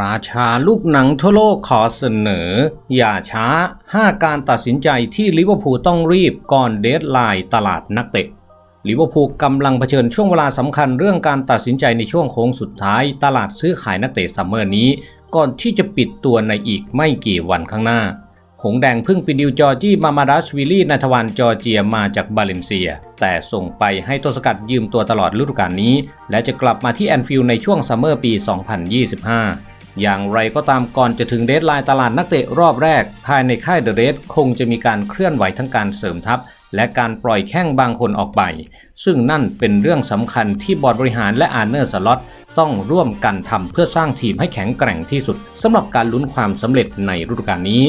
ราชาลูกหนังทั่วโลกขอเสนอ อย่าช้า 5 การตัดสินใจที่ลิเวอร์พูลต้องรีบก่อนเดดไลน์ตลาดนักเตะลิเวอร์พูลกำลังเผชิญช่วงเวลาสำคัญเรื่องการตัดสินใจในช่วงโค้งสุดท้ายตลาดซื้อขายนักเตะซัมเมอร์นี้ ก่อนที่จะปิดตัวในอีกไม่กี่วันข้างหน้า หงแดงพิ่งปิดดิวจอร์จี้มามาดัสวิลลี่นาทวานจอร์เจียมาจากบาเลนเซีย แต่ส่งไปให้ต้นสกัดยืมตัวตลอดฤดูกาลนี้ และจะกลับมาที่แอนฟิลด์ในช่วงซัมเมอร์ปี 2025 อย่างไรก็ตามก่อนจะถึงเดทไลน์ตลาดนักเตะรอบแรก ภายในค่ายเดอะเรสคงจะมีการเคลื่อนไหวทั้งการเสริมทัพ และการปล่อยแข้งบางคนออกไป ซึ่งนั่นเป็นเรื่องสำคัญที่บอร์ดบริหารและอาร์เนอร์สล็อตต้องร่วมกันทำเพื่อสร้างทีมให้แข็งแกร่งที่สุดสำหรับการลุ้นความสำเร็จในฤดูกาลนี้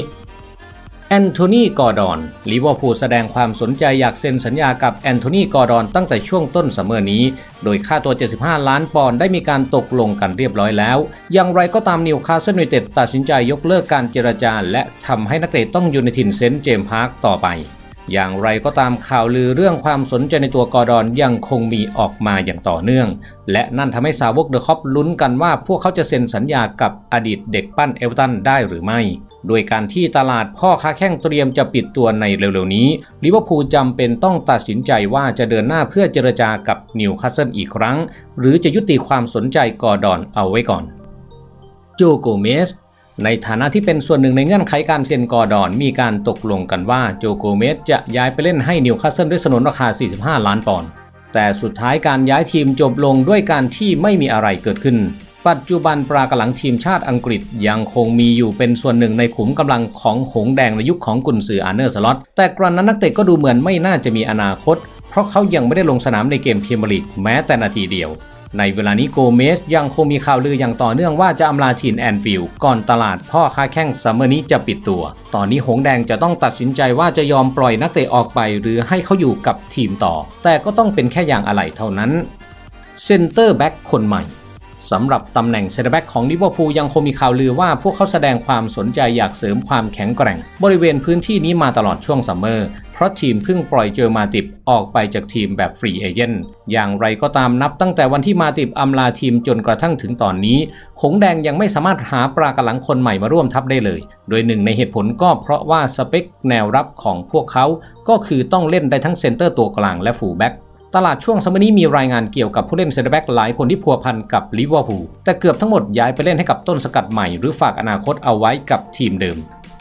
แอนโทนีกอร์ดอนลิเวอร์พูลแสดงความสนใจอยากเซ็นสัญญากับแอนโทนีกอร์ดอนตั้งแต่ช่วงต้นสัมเมอร์นี้ โดยค่าตัว 75 ล้านปอนด์ได้มีการตกลงกันเรียบร้อยแล้ว อย่างไรก็ตามนิวคาสเซิลยูไนเต็ดตัดสินใจยกเลิกการเจรจา และทำให้นักเตะต้องอยู่ในถิ่นเซนต์เจมส์พาร์คต่อไป อย่างไรก็ตามข่าวลือเรื่องความสนใจในตัวกอร์ดอนยังคงมีออกมาอย่างต่อเนื่อง และนั่นทำให้สาวกเดอะคอปลุ้นกันว่าพวกเขาจะเซ็นสัญญากับอดีตเด็กปั้นเอเวตันได้หรือไม่โดยการที่ตลาดพ่อค้าแข้งเตรียมจะปิดตัวในเร็วๆนี้ลิเวอร์พูลจำเป็นต้องตัดสินใจว่าจะเดินหน้าเพื่อเจรจากับนิวคาสเซิลอีกครั้ง หรือจะยุติความสนใจกอร์ดอนเอาไว้ก่อน โจโกเมส ในฐานะที่เป็นส่วนหนึ่งในเงื่อนไขการเซ็นกอร์ดอน มีการตกลงกันว่าโจโกเมสจะย้ายไปเล่นให้นิวคาสเซิลด้วยสนนราคา 45 ล้านปอนด์แต่สุดท้ายการย้ายทีมจบลงด้วยการที่ไม่มีอะไรเกิดขึ้น ปัจจุบันปรากำลังทีมชาติอังกฤษยังคงมีอยู่เป็นส่วนหนึ่งในขุมกำลังของหงแดงในยุคของกุนซืออาร์เนอร์สล็อตแต่กรณนั้นนักเตะก็ดูเหมือนไม่น่าจะมีอนาคต เพราะเขายังไม่ได้ลงสนามในเกมพรีเมียร์ลีกแม้แต่นาทีเดียว ในเวลานี้โกเมสยังคงมีข่าวลืออย่างต่อเนื่องว่าจะอำลาทีมแอนฟิลด์ก่อนตลาดพ่อค้าแข้งซัมเมอร์นี้จะปิดตัว ตอนนี้หงแดงจะต้องตัดสินใจว่าจะยอมปล่อยนักเตะออกไปหรือให้เขาอยู่กับทีมต่อ แต่ก็ต้องเป็นแค่อย่างอะไรเท่านั้นเซนเตอร์แบ็กคนใหม่ สำหรับตำแหน่งเซนเตอร์แบ็กของลิเวอร์พูลยังคงมีข่าวลือว่าพวกเขาแสดงความสนใจอยากเสริมความแข็งแกร่ง บริเวณพื้นที่นี้มาตลอดช่วงซัมเมอร์ เพราะทีมเพิ่งปล่อยเจอมาติบออกไปจากทีมแบบฟรีเอเจนต์อย่างไรก็ตามนับตั้งแต่วันที่มาติบอำลาทีมจนกระทั่งถึงตอนนี้หงแดงยังไม่สามารถหาปรากำลังคนใหม่มาร่วมทัพได้เลย โดยหนึ่งในเหตุผลก็เพราะว่าสเปคแนวรับของพวกเขา ก็คือต้องเล่นได้ทั้งเซนเตอร์ตัวกลางและฟูลแบ็ก ตลาดช่วงซัมเมอร์นี้มีรายงานเกี่ยวกับผู้เล่นเซนเตอร์แบ็กหลายคนที่พัวพันกับลิเวอร์พูลแต่เกือบทั้งหมดย้ายไปเล่นให้กับต้นสกัดใหม่หรือฝากอนาคตเอาไว้กับทีมเดิม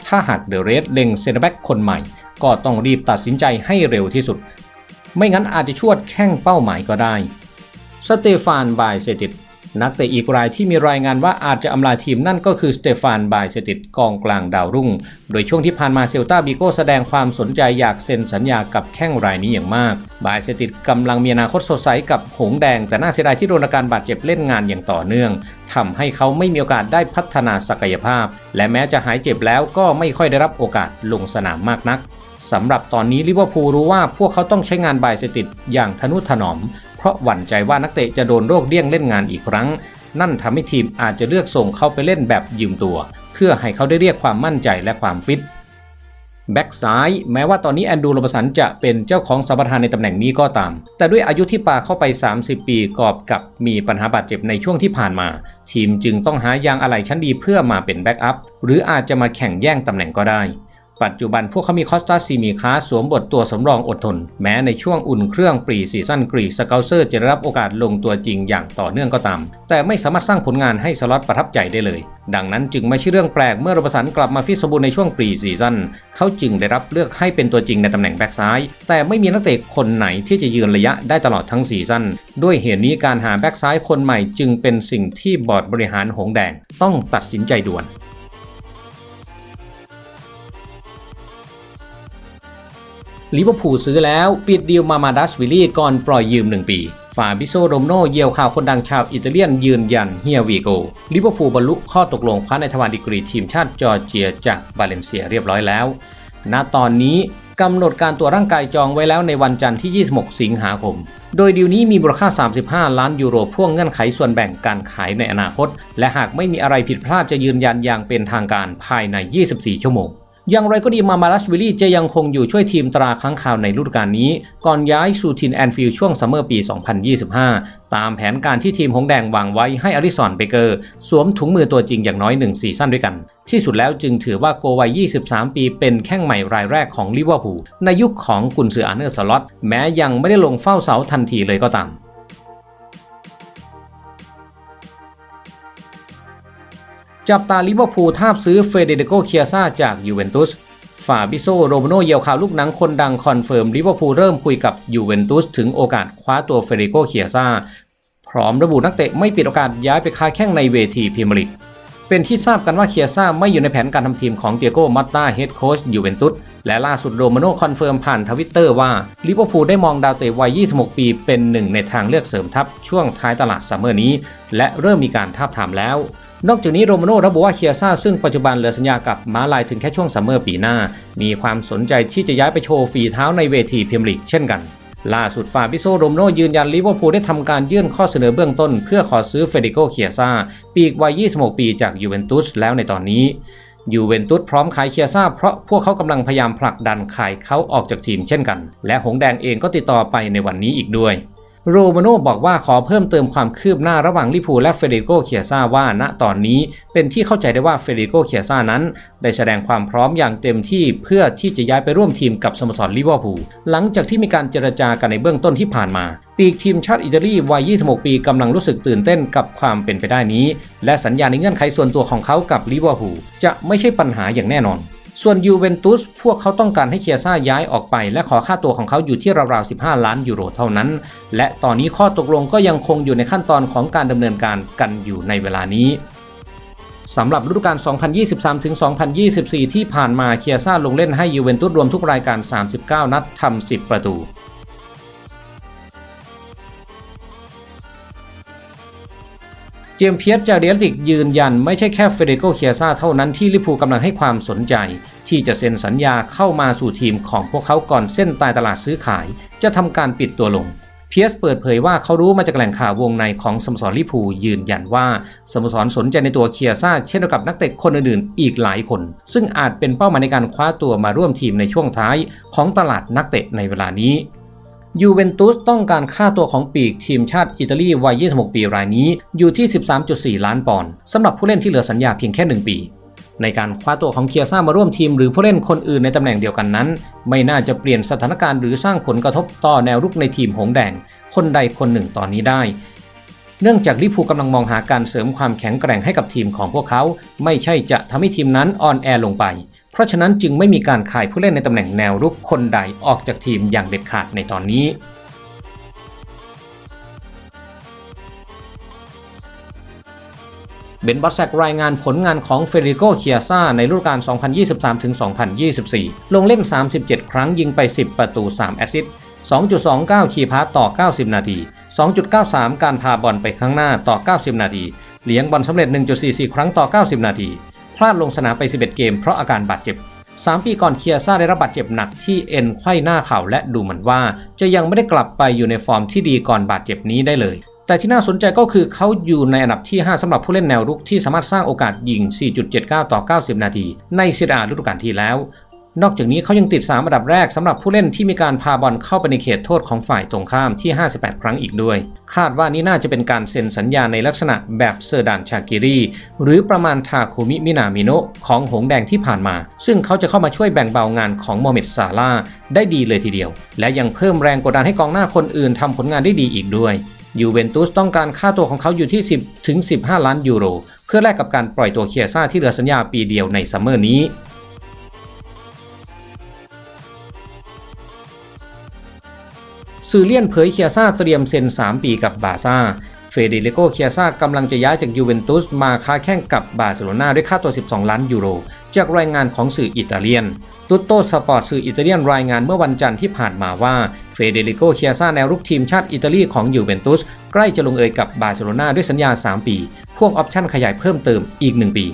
ถ้าหากเดอะเรสเล็งเซนเตอร์แบ็กคนใหม่ ก็ต้องรีบตัดสินใจให้เร็วที่สุด ไม่งั้นอาจจะชวดแข้งเป้าหมายก็ได้สเตฟานบายเซติด นักเตะอีกรายที่มีรายงานว่าอาจจะอำลาทีมนั่นก็คือสเตฟานบายเซติดกองกลางดาวรุ่ง โดยช่วงที่ผ่านมาเซลตาบิโกแสดงความสนใจอยากเซ็นสัญญากับแข้งรายนี้อย่างมาก บายเซติดกำลังมีอนาคตสดใสกับหงแดง แต่น่าเสียดายที่โดนอาการบาดเจ็บเล่นงานอย่างต่อเนื่องทำให้เขาไม่มีโอกาสได้พัฒนาศักยภาพ และแม้จะหายเจ็บแล้วก็ไม่ค่อยได้รับโอกาสลงสนามมากนัก สำหรับตอนนี้ลิเวอร์พูลรู้ว่าพวกเขาต้องใช้งานบายเซติดอย่างทนุถนอม เพราะหวั่นใจว่านักเตะจะโดนโรคเดี้ยงเล่นงานอีกครั้ง นั่นทำให้ทีมอาจจะเลือกส่งเขาไปเล่นแบบยืมตัว เพื่อให้เขาได้เรียกความมั่นใจและความฟิตแบ็กซ้ายแม้ว่าตอนนี้แอนดูโรบสันจะเป็นเจ้าของสัมปทานในตำแหน่งนี้ก็ตาม แต่ด้วยอายุที่ปาเข้าไป 30 ปีกอบกับมีปัญหาบาดเจ็บในช่วงที่ผ่านมา ทีมจึงต้องหายางอะไหล่ชั้นดีเพื่อมาเป็นแบ็กอัพหรืออาจจะมาแข่งแย่งตำแหน่งก็ได้ ปัจจุบันพวกเขามีคอสตาซีมีคาสวมบทตัวสำรองอดทน แม้ในช่วงอุ่นเครื่องปรีซีซั่นกรีสเกลเซอร์จะได้รับโอกาสลงตัวจริงอย่างต่อเนื่องก็ตาม แต่ไม่สามารถสร้างผลงานให้สล็อตประทับใจได้เลย ดังนั้นจึงไม่ใช่เรื่องแปลกเมื่อโรบสันกลับมาฟิตสมบูรณ์ในช่วงปรีซีซั่นเขาจึงได้รับเลือกให้เป็นตัวจริงในตำแหน่งแบ็กซ้าย แต่ไม่มีนักเตะคนไหนที่จะยืนระยะได้ตลอดทั้งซีซั่นด้วยเหตุนี้การหาแบ็กซ้ายคนใหม่จึงเป็นสิ่งที่บอร์ดบริหารหงแดงต้องตัดสินใจด่วน ลิเวอร์พูลซื้อแล้ว ปิดดีลมามาดัสวิลลี่ก่อนปล่อยยืม 1 ปีฟาบิโซโรมโนเยียวข่าวคนดังชาวอิตาเลียนยืนยันเฮียวีโกลิเวอร์พูลบรรลุข้อตกลงคว้าในทวารดีกรีทีมชาติจอร์เจียจากบาเลนเซียเรียบร้อยแล้ว ณตอนนี้กำหนดการตัวร่างกายจองไว้แล้วในวันจันทร์ที่ 26 สิงหาคม โดยดีลนี้มีมูลค่า 35 ล้านยูโรพ่วงเงื่อนไขส่วนแบ่งการขายในอนาคต และหากไม่มีอะไรผิดพลาดจะยืนยันอย่างเป็นทางการภายใน 24 ชั่วโมง อย่างไรก็ดีมามารัชวิลลี่จะยังคงอยู่ช่วยทีมตราค้างคาวในฤดูกาลนี้ ก่อนย้ายสู่ทีมแอนฟิลด์ช่วงซัมเมอร์ปี 2025 ตามแผนการที่ทีมหงแดงวางไว้ให้อริสันเบเกอร์ สวมถุงมือตัวจริงอย่างน้อย1ซีซั่นด้วยกัน ที่สุดแล้วจึงถือว่าโกวัย 23 ปีเป็นแข้งใหม่รายแรกของลิเวอร์พูลในยุคของกุนซืออาร์เนอร์สล็อตแม้ยังไม่ได้ลงเฝ้าเสาทันทีเลยก็ตาม จับตาลิเวอร์พูลทาบซื้อเฟเดริโกเคียซ่าจากยูเวนตุสฟาบิโซโรมโนเยลข่าวลูกหนังคนดังคอนเฟิร์มลิเวอร์พูลเริ่มคุยกับยูเวนตุสถึงโอกาสคว้าตัวเฟเดริโกเคียซ่าพร้อมระบุนักเตะไม่ปิดโอกาสย้ายไปค้าแข้งในเวทีพรีเมียร์ลีกเป็นที่ทราบกันว่าเคียซ่าไม่อยู่ในแผนการทำทีมของเตียโกมัตตาเฮดโค้ชยูเวนตุสและล่าสุดโรมาโนคอนเฟิร์มผ่านทวิตเตอร์ว่าลิเวอร์พูลได้มองดาวเตะวัย 26 ปีเป็นหนึ่งในทางเลือกเสริมทัพช่วงท้ายตลาดซัมเมอร์นี้ และเริ่มมีการทาบทามแล้ว นอกจากนี้โรมาโนระบุว่าเคียซ่าซึ่งปัจจุบันเหลือสัญญากับม้าลายถึงแค่ช่วงซัมเมอร์ปีหน้า มีความสนใจที่จะย้ายไปโชว์ฝีเท้าในเวทีพรีเมียร์ลีกเช่นกัน ล่าสุดฟาบิโซโรมโนยืนยันลิเวอร์พูลได้ทำการยื่นข้อเสนอเบื้องต้น เพื่อขอซื้อเฟดิโกเคียซ่าปีกวัย 26 ปีจากยูเวนตุสแล้วในตอนนี้ยูเวนตุสพร้อมขายเคียซ่าเพราะพวกเขากำลังพยายามผลักดันขายเขาออกจากทีมเช่นกัน และหงแดงเองก็ติดต่อไปในวันนี้อีกด้วย โรมาโน่บอกว่าขอเพิ่มเติมความคืบหน้าระหว่างลิเวอร์พูและเฟเดริโกเคียซ่าว่าณตอนนี้เป็นที่เข้าใจได้ว่าเฟเดริโกเคียซ่านั้น ได้แสดงความพร้อมอย่างเต็มที่เพื่อที่จะย้ายไปร่วมทีมกับสโมสรลิเวอร์พูลหลังจากที่มีการเจรจากันในเบื้องต้นที่ผ่านมาปีกทีมชาติอิตาลีวัย 26 ปีกำลังรู้สึกตื่นเต้นกับความเป็นไปได้นี้ และสัญญาในเงื่อนไขส่วนตัวของเขากับลิเวอร์พูลจะไม่ใช่ปัญหาอย่างแน่นอน ส่วนยูเวนตุสพวกเขาต้องการให้เคียซ่าย้ายออกไป และขอค่าตัวของเขาอยู่ที่ราวๆ 15 ล้านยูโรเท่านั้น และตอนนี้ข้อตกลงก็ยังคงอยู่ในขั้นตอนของการดำเนินการกันอยู่ในเวลานี้สำหรับฤดูกาล 2023-2024 ที่ผ่านมาเคียซ่าลงเล่นให้ยูเวนตุสรวมทุกรายการ 39 นัดทำ 10 ประตู เจมเพียสจากเดลติกยืนยันไม่ใช่แค่เฟเดรโกเคียซ่าเท่านั้นที่ลิพูกำลังให้ความสนใจ ที่จะเซ็นสัญญาเข้ามาสู่ทีมของพวกเขาก่อนเส้นตายตลาดซื้อขาย จะทำการปิดตัวลง เพียสเปิดเผยว่าเขารู้มาจากแหล่งข่าววงในของสโมสรลิพูยืนยันว่าสโมสรสนใจในตัวเคียซ่าเช่นเดียวกับนักเตะคนอื่นๆอีกหลายคน ซึ่งอาจเป็นเป้าหมายในการคว้าตัวมาร่วมทีมในช่วงท้ายของตลาดนักเตะในเวลานี้ ยูเวนตุสต้องการค่าตัวของปีกทีมชาติอิตาลีวัย 26 ปีรายนี้อยู่ที่ 13.4 ล้านปอนด์สำหรับผู้เล่นที่เหลือสัญญาเพียงแค่ 1 ปี ในการคว้าตัวของเคียซ่ามาร่วมทีมหรือผู้เล่นคนอื่นในตำแหน่งเดียวกันนั้น ไม่น่าจะเปลี่ยนสถานการณ์หรือสร้างผลกระทบต่อแนวรุกในทีมหงแดง คนใดคนหนึ่งตอนนี้ได้ เนื่องจากลิพูกำลังมองหาการเสริมความแข็งแกร่งให้กับทีมของพวกเขา ไม่ใช่จะทำให้ทีมนั้นอ่อนแอลงไป ราะฉะนั้นจึงไม่มีการขายผู้เล่นในตำแหน่งแนวรุกคนใดออกจากทีมอย่างเด็ดขาดในตอนนี้ เบนบัสแซกรายงานผลงานของเฟริโกเคียซ่าในฤดูกาล 2023-2024 ลงเล่น 37 ครั้งยิงไป 10 ประตู 3 แอสซิสต์ 2.29 คีพาสต่อ 90 นาที 2.93 การพาบอลไปข้างหน้าต่อ 90 นาที เลี้ยงบอลสำเร็จ 1.44 ครั้งต่อ 90 นาที พลาดลงสนามไป 11 เกมเพราะอาการบาดเจ็บ 3 ปีก่อนเคียซ่าได้รับบาดเจ็บหนักที่เอ็นไขว้หน้าเข่าและดูเหมือนว่า จะยังไม่ได้กลับไปอยู่ในฟอร์มที่ดีก่อนบาดเจ็บนี้ได้เลย แต่ที่น่าสนใจก็คือเขาอยู่ในอันดับที่ 5สำหรับผู้เล่นแนวรุกที่สามารถสร้างโอกาสยิง 4.79 ต่อ 90 นาที ในซีรีอาฤดูกาลที่แล้ว นอกจากนี้เขายังติด 3 อันดับแรกสำหรับผู้เล่นที่มีการพาบอลเข้าไปในเขตโทษของฝ่ายตรงข้ามที่ 58 ครั้งอีกด้วย คาดว่านี่น่าจะเป็นการเซ็นสัญญาในลักษณะแบบเซอร์ดานชากิรีหรือประมาณทาคุมิมินามิโนะของหงแดงที่ผ่านมา ซึ่งเขาจะเข้ามาช่วยแบ่งเบางานของโมเมดซาลาได้ดีเลยทีเดียว และยังเพิ่มแรงกดดันให้กองหน้าคนอื่นทำผลงานได้ดีอีกด้วยยูเวนตุสต้องการค่าตัวของเขาอยู่ที่ 10 ถึง 15 ล้านยูโร เพื่อแลกกับการปล่อยตัวเคียซ่าที่เหลือสัญญาปีเดียวในซัมเมอร์นี้ สื่อเลียนเผยเคียซ่าเตรียมเซ็น 3 ปีกับบาซ่า เฟเดริโกเคียซ่ากำลังจะย้ายจากยูเวนตุสมาค้าแข่งกับบาร์เซโลนาด้วยค่าตัว 12 ล้านยูโร จากรายงานของสื่ออิตาเลียนตุตโตสปอร์ตสื่ออิตาเลียนรายงานเมื่อวันจันทร์ที่ผ่านมาว่า เฟเดริโกเคียซ่าแนวรุกทีมชาติอิตาลีของยูเวนตุสใกล้จะลงเอยกับบาร์เซโลนาด้วยสัญญา 3 ปี พ่วงออปชั่นขยายเพิ่มเติมอีก 1 ปี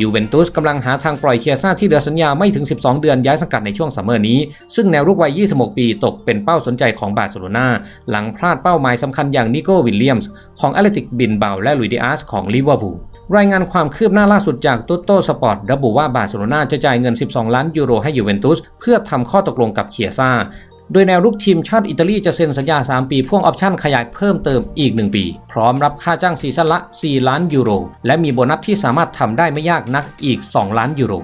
ยูเวนตุสกำลังหาทางปล่อยเคียซ่าที่เหลือสัญญาไม่ถึง 12 เดือนย้ายสังกัดในช่วงซัมเมอร์นี้ ซึ่งแนวรุกวัย 26 ปีตกเป็นเป้าสนใจของบาร์เซโลนาหลังพลาดเป้าหมายสำคัญอย่างนิโก้วิลเลียมส์ของแอตเลติกบินเบาและลุยดิอาสของลิเวอร์พูลรายงานความคืบหน้าล่าสุดจากโตโตสปอร์ตระบุว่าบาร์เซโลนาจะจ่ายเงิน 12 ล้านยูโรให้ยูเวนตุสเพื่อทำข้อตกลงกับเคียซ่า โดยแนวรุกทีมชาติอิตาลีจะเซ็นสัญญา 3 ปีพ่วงออปชั่นขยายเพิ่มเติมอีก 1 ปี พร้อมรับค่าจ้างซีซั่นละ 4 ล้านยูโร และมีโบนัสที่สามารถทำได้ไม่ยากนักอีก 2 ล้านยูโร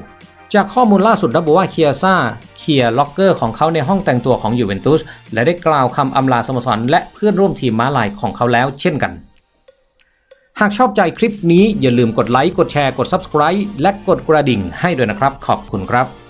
จากข้อมูลล่าสุดระบุว่าเคียซ่าเคียล็อกเกอร์ของเขาในห้องแต่งตัวของยูเวนตุสและได้กล่าวคำอำลาสโมสรและเพื่อนร่วมทีมม้าลายของเขาแล้วเช่นกัน หากชอบใจคลิปนี้อย่าลืมกดไลค์กดแชร์กด Subscribe และกดกระดิ่งให้ด้วยนะครับ ขอบคุณครับ